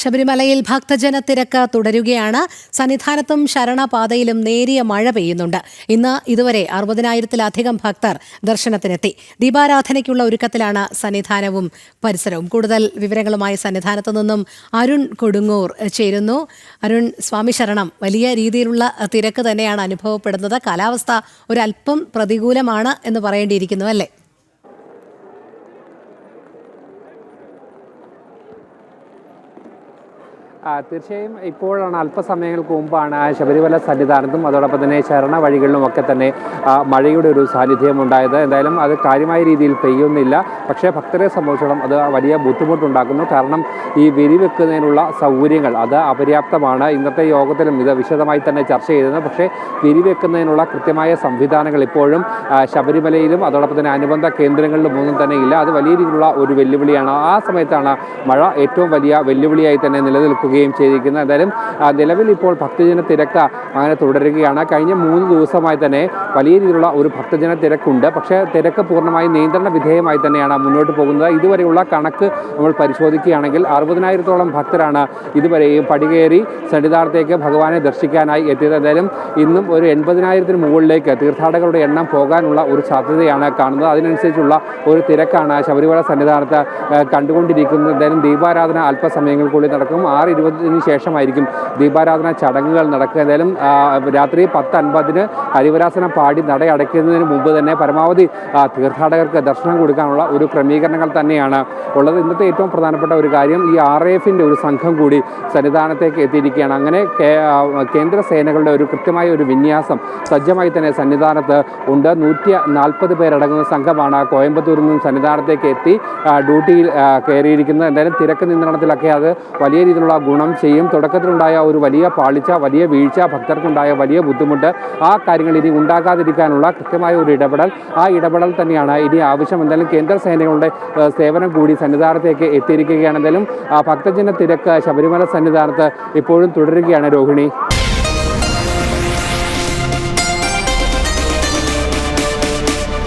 ശബരിമലയിൽ ഭക്തജന തിരക്ക് തുടരുകയാണ്. സന്നിധാനത്തും ശരണപാതയിലും നേരിയ മഴ പെയ്യുന്നുണ്ട്. ഇന്ന് ഇതുവരെ അറുപതിനായിരത്തിലധികം ഭക്തർ ദർശനത്തിനെത്തി. ദീപാരാധനയ്ക്കുള്ള ഒരുക്കത്തിലാണ് സന്നിധാനവും പരിസരവും. കൂടുതൽ വിവരങ്ങളുമായി സന്നിധാനത്തു നിന്നും അരുൺ കൊടുങ്ങൂർ ചേരുന്നു. അരുൺ സ്വാമി ശരണം വലിയ രീതിയിലുള്ള തിരക്ക് തന്നെയാണ് അനുഭവപ്പെടുന്നത്. കാലാവസ്ഥ ഒരല്പം പ്രതികൂലമാണ് എന്ന് പറയേണ്ടിയിരിക്കുന്നു അല്ലേ? തീർച്ചയായും ഇപ്പോഴാണ് അല്പസമയങ്ങൾക്ക് മുമ്പാണ് ശബരിമല സന്നിധാനത്തും അതോടൊപ്പം തന്നെ ശരണ വഴികളിലും ഒക്കെ തന്നെ മഴയുടെ ഒരു സാന്നിധ്യം ഉണ്ടായത്. എന്തായാലും അത് കാര്യമായ രീതിയിൽ പെയ്യുന്നില്ല. പക്ഷേ ഭക്തരെ സംബന്ധിച്ചിടത്തോളം അത് വലിയ ബുദ്ധിമുട്ടുണ്ടാക്കുന്നു. കാരണം ഈ വിരിവെക്കുന്നതിനുള്ള സൗകര്യങ്ങൾ അത് അപര്യാപ്തമാണ്. ഇന്നത്തെ യോഗത്തിലും ഇത് വിശദമായി തന്നെ ചർച്ച ചെയ്തത് പക്ഷേ വിരിവെക്കുന്നതിനുള്ള കൃത്യമായ സംവിധാനങ്ങൾ ഇപ്പോഴും ശബരിമലയിലും അതോടൊപ്പം തന്നെ അനുബന്ധ കേന്ദ്രങ്ങളിലും ഒന്നും തന്നെ ഇല്ല. അത് വലിയ രീതിയിലുള്ള ഒരു വെല്ലുവിളിയാണ്. ആ സമയത്താണ് മഴ ഏറ്റവും വലിയ വെല്ലുവിളിയായി തന്നെ നിലനിൽക്കുകയും ചെയ്തിരിക്കുന്നത് എന്തായാലും നിലവിൽ ഇപ്പോൾ ഭക്തജന തിരക്ക് അങ്ങനെ തുടരുകയാണ്. കഴിഞ്ഞ മൂന്ന് ദിവസമായി തന്നെ വലിയ രീതിയിലുള്ള ഒരു ഭക്തജന തിരക്കുണ്ട്. പക്ഷേ തിരക്ക് പൂർണമായി നിയന്ത്രണ വിധേയമായി തന്നെയാണ് മുന്നോട്ട് പോകുന്നത്. ഇതുവരെയുള്ള കണക്ക് നമ്മൾ പരിശോധിക്കുകയാണെങ്കിൽ അറുപതിനായിരത്തോളം ഭക്തരാണ് ഇതുവരെയും പടികേറി സന്നിധാനത്തേക്ക് ഭഗവാനെ ദർശിക്കാനായി എത്തിയത്. എന്തായാലും ഇന്നും ഒരു എൺപതിനായിരത്തിന് മുകളിലേക്ക് തീർത്ഥാടകരുടെ എണ്ണം പോകാനുള്ള ഒരു സാധ്യതയാണ് കാണുന്നത്. അതിനനുസരിച്ചുള്ള ഒരു തിരക്കാണ് ശബരിമല സന്നിധാനത്ത് കണ്ടുകൊണ്ടിരിക്കുന്നത്. എന്തായാലും ദീപാരാധന അല്പസമയങ്ങൾക്കുള്ളിൽ നടക്കും. ആറ് ഇരുപതിന് ശേഷമായിരിക്കും ദീപാരാധന ചടങ്ങുകൾ നടക്കുക. എന്തായാലും രാത്രി പത്ത് അൻപതിന് ഹരിവരാസനം പാടി നട അടയ്ക്കുന്നതിന് മുമ്പ് തന്നെ പരമാവധി തീർത്ഥാടകർക്ക് ദർശനം കൊടുക്കാനുള്ള ഒരു ക്രമീകരണങ്ങൾ തന്നെയാണ് ഉള്ളത്. ഇന്നത്തെ ഏറ്റവും പ്രധാനപ്പെട്ട ഒരു കാര്യം ഈ ആർ എഫിന്റെ ഒരു സംഘം കൂടി സന്നിധാനത്തേക്ക് എത്തിയിരിക്കുകയാണ്. അങ്ങനെ കേന്ദ്ര സേനകളുടെ ഒരു കൃത്യമായ ഒരു വിന്യാസം സജ്ജമായി തന്നെ സന്നിധാനത്ത് ഉണ്ട്. നൂറ്റി നാൽപ്പത് പേരടങ്ങുന്ന സംഘമാണ് കോയമ്പത്തൂരിൽ നിന്നും സന്നിധാനത്തേക്ക് എത്തി ഡ്യൂട്ടിയിൽ കയറിയിരിക്കുന്നത്. എന്തായാലും തിരക്ക് നിയന്ത്രണത്തിലൊക്കെ അത് വലിയ രീതിയിലുള്ള ഗുണം ചെയ്യും. തുടക്കത്തിലുണ്ടായ ഒരു വലിയ പാളിച്ച വലിയ വീഴ്ച ഭക്തർക്കുണ്ടായ വലിയ ബുദ്ധിമുട്ട് ആ കാര്യങ്ങൾ ഇനി ഉണ്ടാകാതിരിക്കാനുള്ള കൃത്യമായ ഒരു ഇടപെടൽ. ആ ഇടപെടൽ തന്നെയാണ് ഇനി ആവശ്യം. എന്തായാലും കേന്ദ്ര സേനകളുടെ സേവനം കൂടി സന്നിധാനത്തേക്ക് എത്തിയിരിക്കുകയാണ്. എന്തായാലും ഭക്തജന തിരക്ക് ശബരിമല സന്നിധാനത്ത് ഇപ്പോഴും തുടരുകയാണ് രോഹിണി.